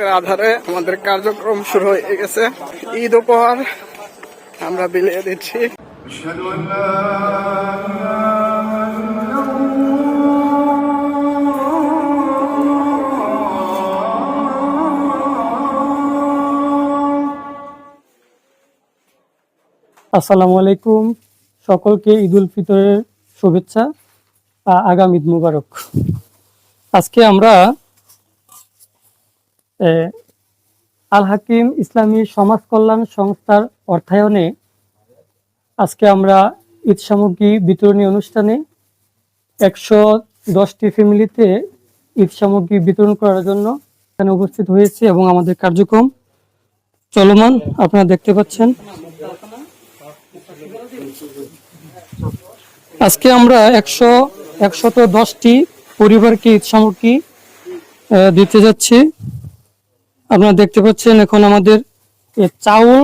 ভক্তের আধারে আমাদের কার্যক্রম শুরু হয়ে গেছে। ঈদ উপহার আমরা বিলিয়ে দিচ্ছি। আসসালামু আলাইকুম। সকলকে ঈদ উল ফিতরের শুভেচ্ছা আগাম ঈদ মুবারক। আজকে আমরা আল হাকিম ইসলামী সমাজ কল্যাণ সংস্থার অর্থায়নে আজকে আমরা ঈদ সামগ্রী বিতরণী অনুষ্ঠানে একশো দশটি ফ্যামিলিতে ঈদ সামগ্রী বিতরণ করার জন্য এখানে উপস্থিত হয়েছি এবং আমাদের কার্যক্রম চলমান। আপনারা দেখতে পাচ্ছেন। আজকে আমরা একশো, একশত দশটি পরিবারকে ঈদ সামগ্রী দিতে যাচ্ছি। আপনারা দেখতে পাচ্ছেন এখন আমাদের চাউল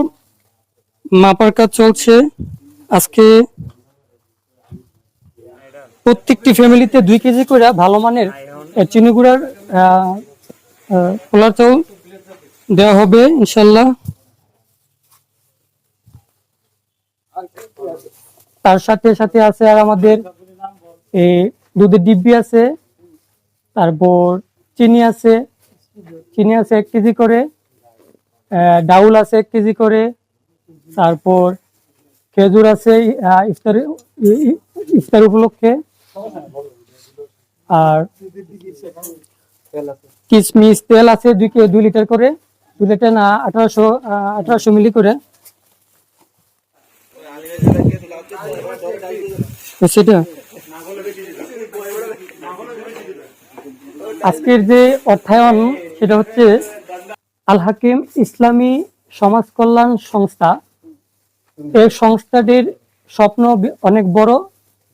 মাপার কাজ চলছে। আজকে প্রত্যেকটি ফ্যামিলিতে দুই কেজি করে ভালো মানের এ, চিনি গুঁড়ার আহ, আহ, পোলার চাউল দেওয়া হবে ইনশাল্লাহ তার সাথে সাথে আছে আর আমাদের দুধের ডিব্বি আছে তারপর চিনি আছে। চিনি আছে এক কেজি করে ডাউল আছে এক কেজি করে, তারপর খেজুর আছে ইফতার উপলক্ষে, আর কিশমিশ তেল আছে দুই কে- দুই লিটার করে, দুই লিটার না, আঠারোশো আঠারোশো মিলি করে। সেটা। আজকের যে অর্থায়ন সেটা হচ্ছে আল হাকিম ইসলামী সমাজ কল্যাণ সংস্থা। এই সংস্থাটির স্বপ্ন অনেক বড়।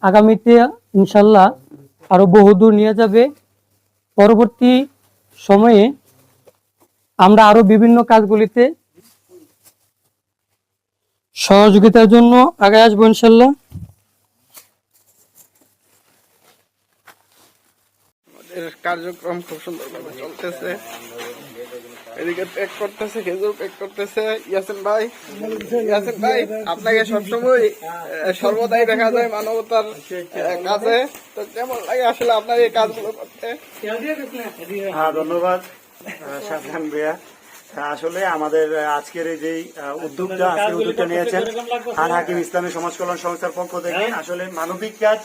আগামীতে ইনশাল্লাহ আরও বহুদূর নিয়ে যাবে। পরবর্তী সময়ে আমরা আরও বিভিন্ন কাজগুলিতে সহযোগিতার জন্য আগে আসব ইনশাল্লাহ। আমাদের কার্যক্রম খুব সুন্দরভাবে চলতেছে। এদিকে প্যাক করতেছে, খেজুর প্যাক করতেছে। ইয়াসিন ভাই ইয়াসিন ভাই, আপনাকে সবসময় সর্বদাই দেখা যায় মানবতার কাজে। তো কেমন লাগে আসলে আপনার এই কাজগুলো করতে? হ্যাঁ ধন্যবাদ। সাবধান ভাইয়া। আসলে আমাদের আজকের এই যে উদ্যোগটা আজকের উদ্যোগটা নিয়েছেন আর হাকিম ইসলামী সমাজ কল্যাণ সংস্থার পক্ষ থেকে। আসলে মানবিক কাজ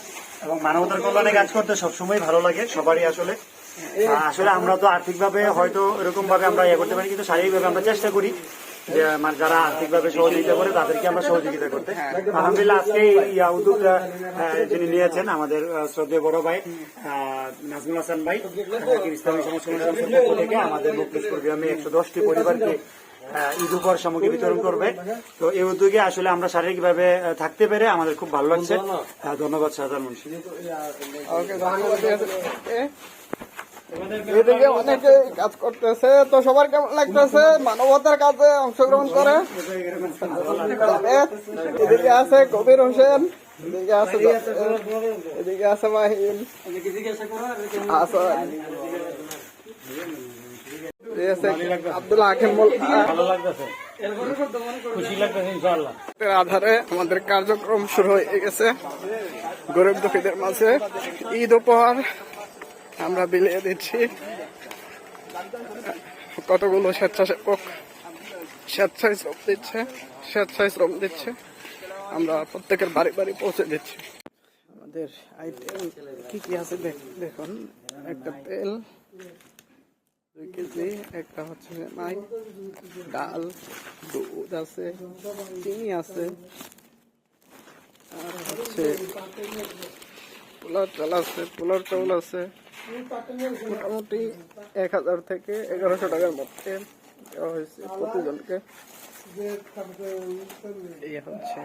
এবং মানবতার কল্যাণে কাজ করতে সবসময় ভালো লাগে সবারই আসলে। আসলে আমরা তো আর্থিকভাবে হয়তো এরকম ভাবে আমরা ইয়ে করতে পারি কিন্তু শারীরিকভাবে আমরা চেষ্টা করি। যে মানে যারা আর্থিকভাবে সহযোগিতা করে তাদেরকে আমরা সহযোগিতা করতে। আলহামদুলিল্লাহ আজকে এই যিনি নিয়েছেন আমাদের শ্রদ্ধেয় বড় ভাই নাজমুল হাসান ভাই ইসলামী সমাজ সংস্থার পক্ষ থেকে আমাদের মুক্তিশপুর গ্রামে একশো দশটি পরিবারকে ঈদ উপহার সামগ্রী বিতরণ করবে। তো এই উদ্যোগে আসলে আমরা শারীরিকভাবে থাকতে পেরে আমাদের খুব ভালো লাগছে। ধন্যবাদ শাহজাহান মুন্সি ওকে ধন্যবাদ ইয়াসিন ভাইকে। এদিকে অনেকে কাজ করতেছে, তো সবার কেমন লাগতেছে? মানবতার কাজে অংশগ্রহণ করে। এদিকে আছে কবির হোসেন, এদিকে আছে এদিকে আছে আব্দুল হাকিম আধারে আমাদের কার্যক্রম শুরু হয়ে গেছে। গরিব দুঃখীদের মাঝে ঈদ উপহার। আমরা বিলিয়ে দিচ্ছি। কতগুলো স্বেচ্ছাসেবক স্বেচ্ছায় শ্রম দিচ্ছে, স্বেচ্ছায় শ্রম দিচ্ছে, আমরা প্রত্যেকের বাড়ি বাড়ি পৌঁছে দিচ্ছি। আমাদের আইটেম কি কি আছে দেখ- দেখুন, একটা তেল, দুই কেজি, একটা হচ্ছে মাই, ডাল, দুধ আছে, চিনি আছে, আর হচ্ছে পোলার চাল আছে পোলার চাউল আছে মোটামুটি এক হাজার থেকে এগারোশো টাকার মধ্যে দেওয়া হয়েছে প্রতিজনকে। হচ্ছে